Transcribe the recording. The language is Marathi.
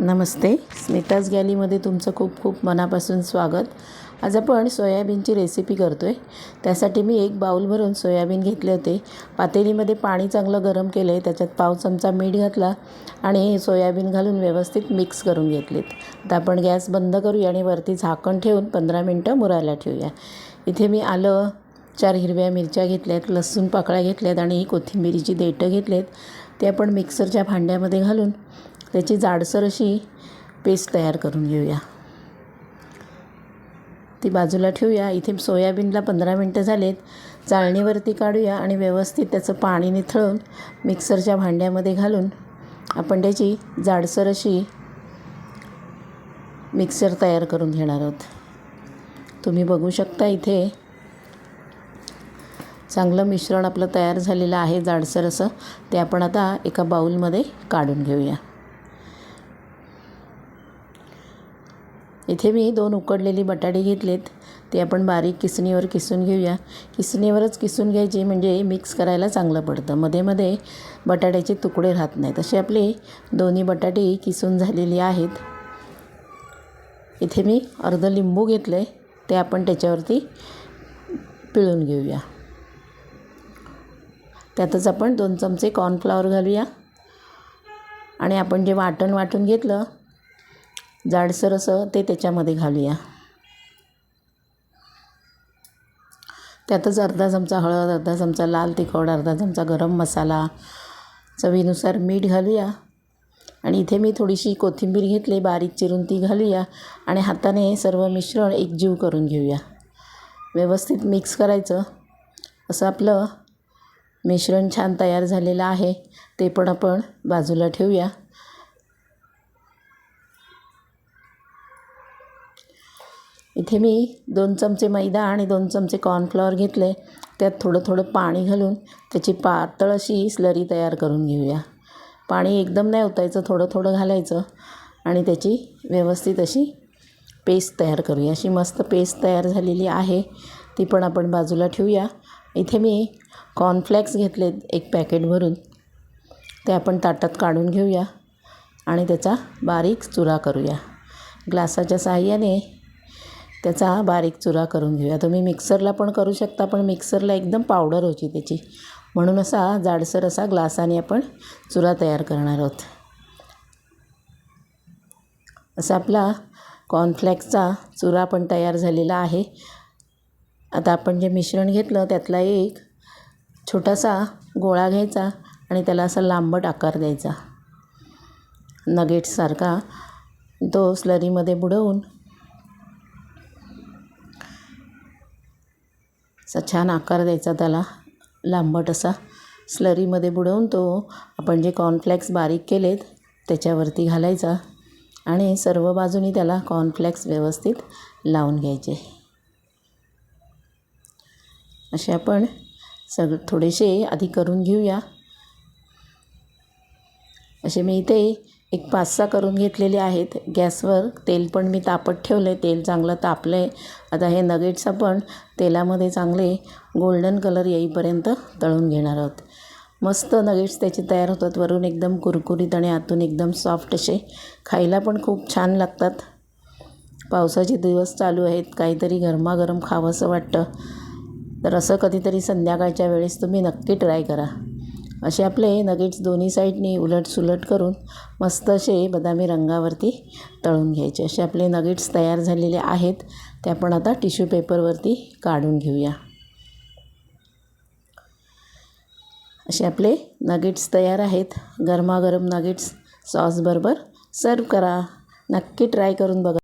नमस्ते. स्मिताज गॅलीमध्ये तुमचं खूप खूप मनापासून स्वागत. आज आपण सोयाबीनची रेसिपी करतो आहे त्यासाठी मी एक बाऊल भरून सोयाबीन घेतले होते. पातेलीमध्ये पाणी चांगलं गरम केलं आहे त्याच्यात पाव चमचा मीठ घातला आणि सोयाबीन घालून व्यवस्थित मिक्स करून घेतलेत. आता आपण गॅस बंद करूया आणि वरती झाकण ठेवून पंधरा मिनटं मुरायला ठेवूया. इथे मी आलं चार हिरव्या मिरच्या घेतल्यात लसूण पाकळ्या घेतल्यात आणि कोथिंबिरीची देठं घेतलेत. ते आपण मिक्सरच्या भांड्यामध्ये घालून त्याची जाडसर अशी पेस्ट तयार करून घेऊया. ती बाजूला ठेवूया. इथे सोयाबीनला पंधरा मिनटं झालेत. चाळणीवरती काढूया आणि व्यवस्थित त्याचं पाणी निथळून मिक्सरच्या भांड्यामध्ये घालून आपण त्याची जाडसर अशी मिक्सर तयार करून घेणार आहोत. तुम्ही बघू शकता इथे चांगलं मिश्रण आपलं तयार झालेलं आहे जाडसर असं. ते आपण आता एका बाऊलमध्ये काढून घेऊया. इथे मी दोन उकडलेली बटाटे घेतलेत. ते आपण बारीक किसणीवर किसून घेऊया. किसणीवरच किसून घ्यायची म्हणजे मिक्स करायला चांगलं पडतं. मध्ये मध्ये बटाट्याचे तुकडे राहत नाहीत. असे आपले दोन्ही बटाटे किसून झालेली आहेत. इथे मी अर्ध लिंबू घेतलं आहे ते आपण त्याच्यावरती पिळून घेऊया. त्यातच आपण दोन चमचे कॉर्नफ्लॉवर घालूया. आणि आपण जे वाटण वाटून घेतलं जाडसर असं ते त्याच्यामध्ये घालूया. त्यातच अर्धा चमचा हळद अर्धा चमचा लाल तिखट अर्धा चमचा गरम मसाला चवीनुसार मीठ घालूया. आणि इथे मी थोडीशी कोथिंबीर घेतली बारीक चिरून ती घालूया आणि हाताने सर्व मिश्रण एकजीव करून घेऊया. व्यवस्थित मिक्स करायचं. असं आपलं मिश्रण छान तयार झालेलं आहे ते पण आपण बाजूला ठेवूया. इथे मी दोन चमचे मैदा आणि दोन चमचे कॉर्नफ्लॉवर घेतले. त्यात थोडं थोडं पाणी घालून त्याची पातळ अशी स्लरी तयार करून घेऊया. पाणी एकदम नाही ओतायचं थोडं थोडं घालायचं आणि त्याची व्यवस्थित अशी पेस्ट तयार करूया. अशी मस्त पेस्ट तयार झालेली आहे. ती पण आपण बाजूला ठेवूया. इथे मी कॉर्नफ्लेक्स घेतले एक पॅकेट भरून. ते आपण ताटात काढून घेऊया आणि त्याचा बारीक चुरा करूया. ग्लासाच्या साहाय्याने त्याचा बारीक चुरा करून घेऊया. तुम्ही मिक्सरला पण करू शकता पण मिक्सरला एकदम पावडर होती त्याची. म्हणून असा जाडसर असा ग्लासाने आपण चुरा तयार करणार आहोत. असा आपला कॉर्नफ्लॅक्सचा चुरा पण तयार झालेला आहे. आता आपण जे मिश्रण घेतलं त्यातला एक छोटासा गोळा घ्यायचा आणि त्याला असा लांबट आकार द्यायचा. नगेट्ससारखा तो स्लरीमध्ये बुडवून असा छान आकार द्यायचा त्याला. लांबट असा. स्लरीमध्ये बुडवून तो आपण जे कॉर्नफ्लेक्स बारीक केलेत त्याच्यावरती घालायचा आणि सर्व बाजूनी त्याला कॉर्नफ्लेक्स व्यवस्थित लावून घ्यायचे. असे आपण सग थोडेसे आधी करून घेऊया. असे मी इथे एक पाच सहा करून घेतलेले आहेत. गॅसवर तेल पण मी तापत ठेवलं आहे तेल चांगलं तापलं आहे आता हे नगेट्स आपण तेलामध्ये चांगले गोल्डन कलर येईपर्यंत तळून घेणार आहोत. मस्त नगेट्स त्याचे तयार होतात. वरून एकदम कुरकुरीत आणि आतून एकदम सॉफ्ट असे. खायला पण खूप छान लागतात. पावसाचे दिवस चालू आहेत. काहीतरी गरमागरम खावंसं वाटतं. तर असं कधीतरी संध्याकाळच्या वेळेस तुम्ही नक्की ट्राय करा. असे आपले नगेट्स दोन्ही साईडनी उलट सुलट करून मस्त असे बदामी रंगावरती तळून घ्यायचे. असे आपले नगेट्स तयार झालेले आहेत ते आपण आता टिश्यू पेपरवरती काढून घेऊया. असे आपले नगेट्स तयार आहेत. गरमागरम नगेट्स सॉसबरोबर सर्व करा. नक्की ट्राय करून बघा.